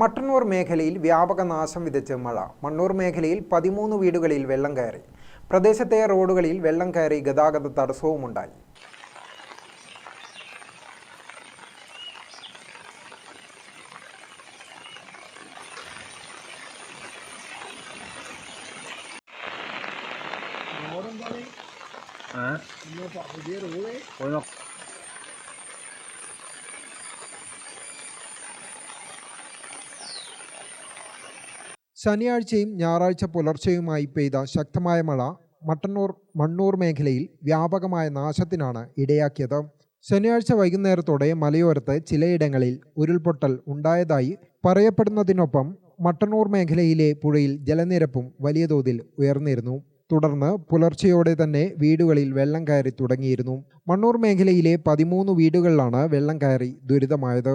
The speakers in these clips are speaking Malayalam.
മട്ടന്നൂർ മേഖലയിൽ വ്യാപക നാശം വിതച്ച് മഴ. മണ്ണൂർ മേഖലയിൽ പതിമൂന്ന് വീടുകളിൽ വെള്ളം കയറി. പ്രദേശത്തെ റോഡുകളിൽ വെള്ളം കയറി ഗതാഗത തടസ്സവുമുണ്ടായി. ശനിയാഴ്ചയും ഞായറാഴ്ച പുലർച്ചെയുമായി പെയ്ത ശക്തമായ മഴ മട്ടന്നൂർ മണ്ണൂർ മേഖലയിൽ വ്യാപകമായ നാശത്തിനാണ് ഇടയാക്കിയത്. ശനിയാഴ്ച വൈകുന്നേരത്തോടെ മലയോരത്ത് ചിലയിടങ്ങളിൽ ഉരുൾപൊട്ടൽ ഉണ്ടായതായി പറയപ്പെടുന്നതിനൊപ്പം മട്ടന്നൂർ മേഖലയിലെ പുഴയിൽ ജലനിരപ്പും വലിയ തോതിൽ ഉയർന്നിരുന്നു. തുടർന്ന് പുലർച്ചയോടെ തന്നെ വീടുകളിൽ വെള്ളം കയറി തുടങ്ങിയിരുന്നു. മണ്ണൂർ മേഖലയിലെ പതിമൂന്ന് വീടുകളിലാണ് വെള്ളം കയറി ദുരിതമായത്.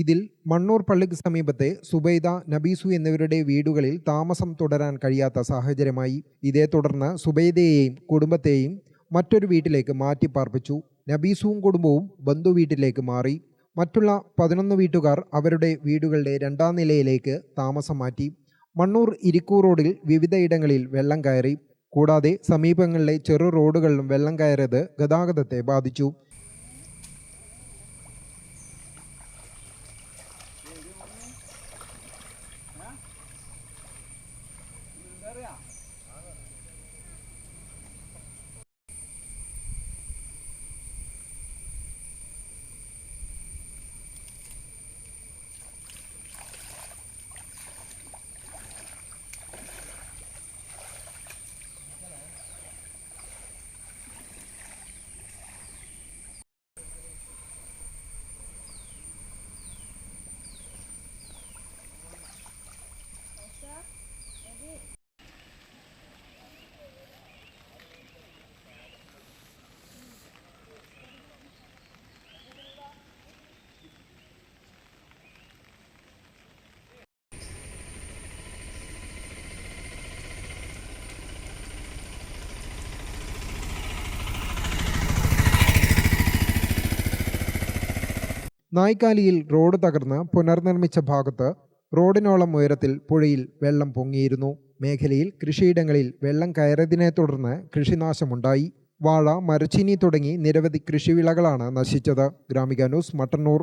ഇതിൽ മണ്ണൂർ പള്ളിക്ക് സമീപത്തെ സുബൈദ നബീസു എന്നിവരുടെ വീടുകളിൽ താമസം തുടരാൻ കഴിയാത്ത സാഹചര്യമായി ഇതേ തുടർന്ന് സുബൈദയെയും കുടുംബത്തെയും മറ്റൊരു വീട്ടിലേക്ക് മാറ്റി പാർപ്പിച്ചു നബീസുവും കുടുംബവും ബന്ധു വീട്ടിലേക്ക് മാറി. മറ്റുള്ള പതിനൊന്ന് വീട്ടുകാർ അവരുടെ വീടുകളുടെ രണ്ടാം നിലയിലേക്ക് താമസം മാറ്റി. മണ്ണൂർ ഇരിക്കൂർ റോഡിൽ വിവിധയിടങ്ങളിൽ വെള്ളം കയറി. കൂടാതെ സമീപങ്ങളിലെ ചെറു റോഡുകളിലും വെള്ളം കയറിയത് ഗതാഗതത്തെ ബാധിച്ചു. നായ്ക്കാലിയിൽ റോഡ് തകർന്ന് പുനർനിർമ്മിച്ച ഭാഗത്ത് റോഡിനോളം ഉയരത്തിൽ പുഴയിൽ വെള്ളം പൊങ്ങിയിരുന്നു. മേഖലയിൽ കൃഷിയിടങ്ങളിൽ വെള്ളം കയറിയതിനെ തുടർന്ന് കൃഷിനാശമുണ്ടായി. വാഴ മരച്ചീനി തുടങ്ങി നിരവധി കൃഷിവിളകളാണ് നശിച്ചത്. Gramika news Mattannur.